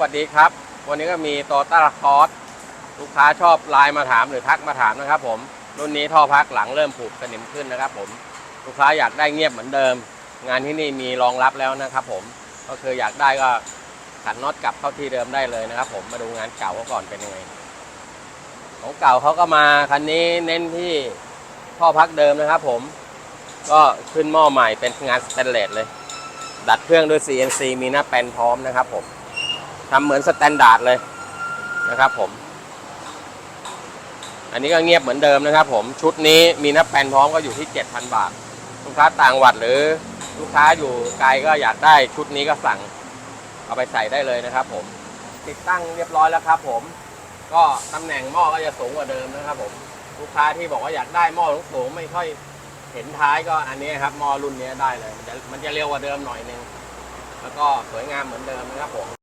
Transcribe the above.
สวัสดีครับ วันนี้ก็มีโตต้าคอร์สลูกค้าชอบไลน์มาถามหรือทักมาถามนะครับผม รุ่นนี้ท่อพักหลังเริ่มผูกสนิมขึ้นนะครับผม ลูกค้าอยากได้เงียบเหมือนเดิม งานที่นี่มีรองรับแล้วนะครับผม ก็คืออยากได้ก็ขันน็อตกลับเข้าที่เดิมได้เลยนะครับผมมาดูงานเก่าเขาก่อนเป็นยังไง ของเก่าเขาก็มาคันนี้เน้นที่ท่อพักเดิมนะครับผม ก็ขึ้นหม้อใหม่เป็นงานสแตนเลสเลย ดัดเครื่องด้วย CNC มีหน้าแปนพร้อมนะครับผม ทำเหมือนสแตนดาร์ดเลยนะครับผม อันนี้ก็เงียบเหมือนเดิมนะครับ ผมชุดนี้มีหน้าแปนพร้อมก็อยู่ที่ 7,000 บาท ลูกค้าต่างหวัดหรือลูกค้าอยู่ไกลก็อยากได้ชุดนี้ก็สั่งเอาไปใส่ได้เลยนะครับ ผม ติดตั้งเรียบร้อยแล้วครับ ผม ก็ตำแหน่งหม้อก็จะสูงกว่าเดิมนะครับ ผม ลูกค้าที่บอกว่าอยากได้หม้อสูงไม่ค่อยเห็นท้ายก็อันนี้ครับหม้อรุ่นนี้ได้เลยมันจะมันจะเร็วกว่าเดิมหน่อยนึงแล้วก็สวยงามเหมือนเดิมนะครับผม